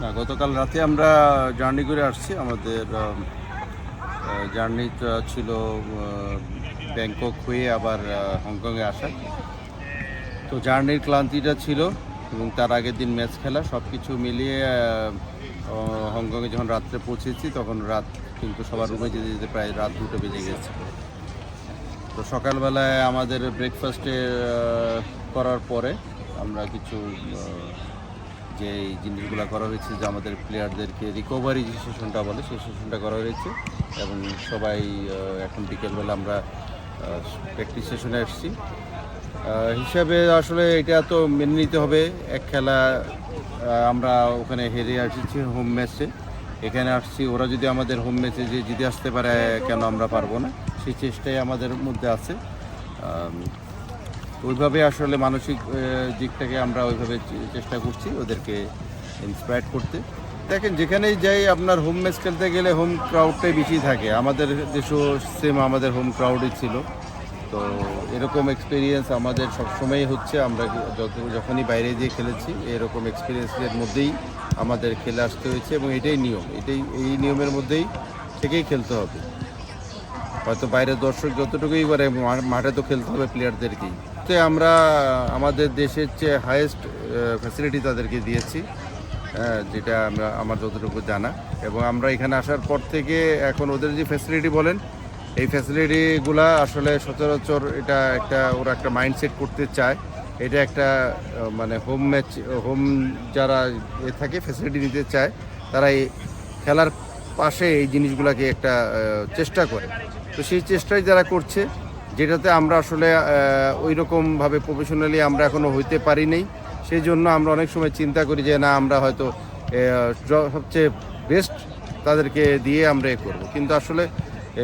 না, গতকাল রাতে আমরা জার্নি করে আসছি। আমাদের জার্নিটা ছিল ব্যাংকক হয়ে আবার হংকংয়ে আসা। তো জার্নির ক্লান্তিটা ছিল এবং তার আগের দিন ম্যাচ খেলা সব কিছু মিলিয়ে হংকংয়ে যখন রাত্রে পৌঁছেছি, তখন রাত কিন্তু সবার রুমে যেতে যেতে প্রায় রাত দুটো বেজে গেছে। তো সকালবেলায় আমাদের ব্রেকফাস্টে করার পরে আমরা কিছু যে জিনিসগুলো করা হয়েছে যে আমাদের প্লেয়ারদেরকে রিকভারি যে সেশনটা বলে, সেই সেশনটা করা হয়েছে এবং সবাই এখন বিকেলবেলা আমরা প্র্যাকটিস সেশনে এসেছি হিসাবে আসলে এটা তো মেনে নিতে হবে। এক খেলা আমরা ওখানে হেরে আসছি হোম ম্যাচে এখানে আসছি, ওরা যদি আমাদের হোম ম্যাচে যে জিতে আসতে পারে, কেন আমরা পারব না? সেই চেষ্টাই আমাদের মধ্যে আছে। ওইভাবে আসলে মানসিক দিকটাকে আমরা ওইভাবে চেষ্টা করছি ওদেরকে ইন্সপায়ার করতে। দেখেন, যেখানেই যাই আপনার হোম ম্যাচ খেলতে গেলে হোম ক্রাউডটাই বেশি থাকে। আমাদের দেশও সেম আমাদের হোম ক্রাউডই ছিল। তো এরকম এক্সপিরিয়েন্স আমাদের সবসময়ই হচ্ছে। আমরা যত, যখনই বাইরে গিয়ে খেলেছি, এরকম এক্সপিরিয়েন্সের মধ্যেই আমাদের খেলে আসতে হয়েছে এবং এটাই নিয়ম। এটাই, এই নিয়মের মধ্যেই থেকেই খেলতে হবে। হয়তো বাইরের দর্শক যতটুকুই মা- মাঠে তো খেলতে হবে প্লেয়ারদেরকেই তো আমরা, আমাদের দেশের চেয়ে হায়েস্ট ফ্যাসিলিটি তাদেরকে দিয়েছি যেটা আমরা, আমার যতটুকু জানা। এবং আমরা এখানে আসার পর থেকে এখন ওদের যে ফ্যাসিলিটি বলেন, এই ফ্যাসিলিটিগুলা আসলে সচরাচর এটা একটা, ওরা একটা মাইন্ডসেট করতে চায়। এটা একটা মানে হোম ম্যাচ হোম যারা এ থাকে ফ্যাসিলিটি নিতে চায় তারা এই খেলার পাশে এই জিনিসগুলোকে একটা চেষ্টা করে। তো সেই চেষ্টাই যারা করছে, যেটাতে আমরা আসলে ওই রকমভাবে প্রফেশনালি আমরা এখনও হইতে পারি নাই সেই জন্য আমরা অনেক সময় চিন্তা করি যে, না, আমরা হয়তো সবচেয়ে বেস্ট তাদেরকে দিয়ে আমরা এ করব। কিন্তু আসলে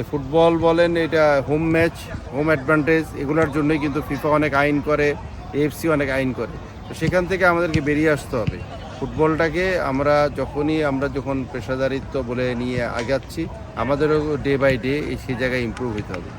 ফুটবল বলেন, এটা হোম ম্যাচ হোম অ্যাডভান্টেজ এগুলোর জন্যই কিন্তু ফিফা অনেক আইন করে এএফসি অনেক আইন করে। তো সেখান থেকে আমাদেরকে বেরিয়ে আসতে হবে। ফুটবলটাকে আমরা যখনই, আমরা যখন পেশাদারিত্ব বলে নিয়ে আগাচ্ছি, আমাদেরও ডে বাই ডে সেই জায়গায় ইম্প্রুভ হতে হবে।